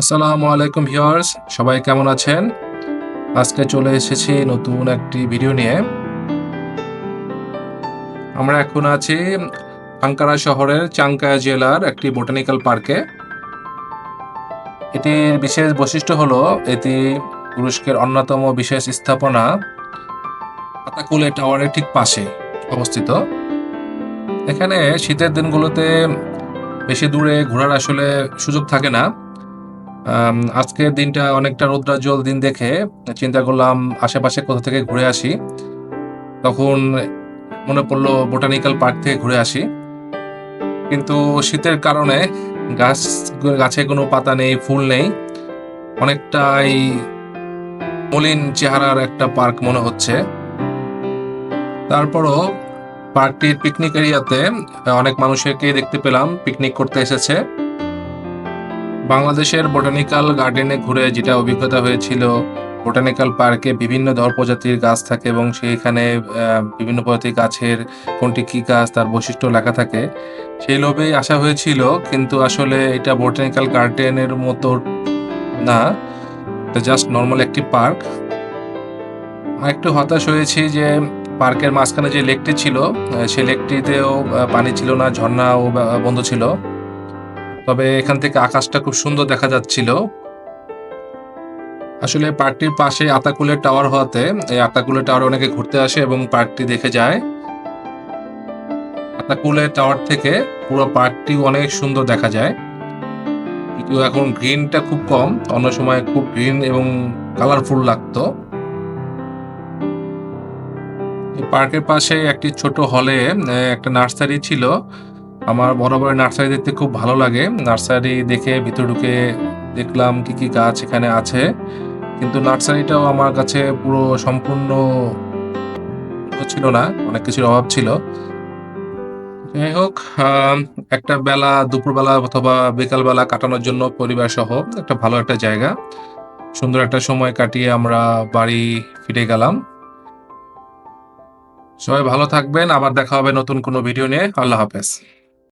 আসসালামু আলাইকুম ভিউয়ার্স, সবাই কেমন আছেন? আজকে চলে এসেছি নতুন একটি ভিডিও নিয়ে। আমরা এখন আছি আঙ্কারা শহরের চাংকায়া জেলার একটি বোটানিক্যাল পার্কে। এটির বিশেষ বৈশিষ্ট্য হলো, এটি তুরস্কের অন্যতম বিশেষ স্থাপনা আতাকুলে টাওয়ারের ঠিক পাশে অবস্থিত। এখানে শীতের দিনগুলোতে বেশি দূরে ঘোরার আসলে সুযোগ থাকে না। আজকের দিনটা অনেকটা রৌদ্রাজ্জ্বল দিন দেখে চিন্তা করলাম আশেপাশে কোথা থেকে ঘুরে আসি। তখন মনে পড়ল বোটানিক্যাল পার্ক থেকে ঘুরে আসি। কিন্তু শীতের কারণে গাছ, গাছে কোনো পাতা নেই, ফুল নেই। অনেকটাই মলিন চেহারার একটা পার্ক মনে হচ্ছে। তারপরও পার্কটির পিকনিক এরিয়াতে অনেক মানুষকে দেখতে পেলাম, পিকনিক করতে এসেছে। বাংলাদেশের বোটানিক্যাল গার্ডেনে ঘুরে যেটা অভিজ্ঞতা হয়েছিল, বোটানিক্যাল পার্কে বিভিন্ন ধর প্রজাতির গাছ থাকে এবং সেইখানে বিভিন্ন প্রজাতির গাছের কোনটি কী গাছ, তার বৈশিষ্ট্য লেখা থাকে। সেই লোভেই আসা হয়েছিল, কিন্তু আসলে এটা বোটানিক্যাল গার্ডেনের মতো না জাস্ট নর্মাল একটি পার্ক। আর একটু হতাশ হয়েছি যে পার্কের মাঝখানে যে লেকটি ছিল সেই লেকটিতেও পানি ছিল না, ঝর্ণাও বন্ধ ছিল। তবে এখান থেকে আকাশটা খুব সুন্দর দেখা যাচ্ছিল। আসলে পার্কটির পাশে আতাকুলের টাওয়ার হওয়াতে এই আতাকুলের টাওয়ারে অনেকে ঘুরতে আসে এবং পার্কটি দেখে যায়। আতাকুলের টাওয়ার থেকে পুরো পার্কটি অনেক সুন্দর দেখা যায়। কিন্তু এখন গ্রিনটা খুব কম, অন্য সময় খুব গ্রিন এবং কালারফুল লাগতো। পার্কের পাশে একটি ছোট হলে একটা নার্সারি ছিল। আমার বরাবর নার্সারি দেখতে খুব ভালো লাগে। নার্সারি দেখে ভিতর ঢুকে দেখলাম কি কি গাছ এখানে আছে। কিন্তু নার্সারিটাও আমার কাছে পুরো সম্পূর্ণ ছিল না, অনেক কিছুর অভাব ছিল। যাই হোক একটা বেলা, দুপুরবেলা অথবা বিকালবেলা কাটানোর জন্য পরিবার সহ একটা ভালো একটা জায়গা। সুন্দর একটা সময় কাটিয়ে আমরা বাড়ি ফিরে গেলাম। সবাই ভালো থাকবেন, আবার দেখা হবে নতুন কোনো ভিডিও নিয়ে। আল্লাহ হাফেজ।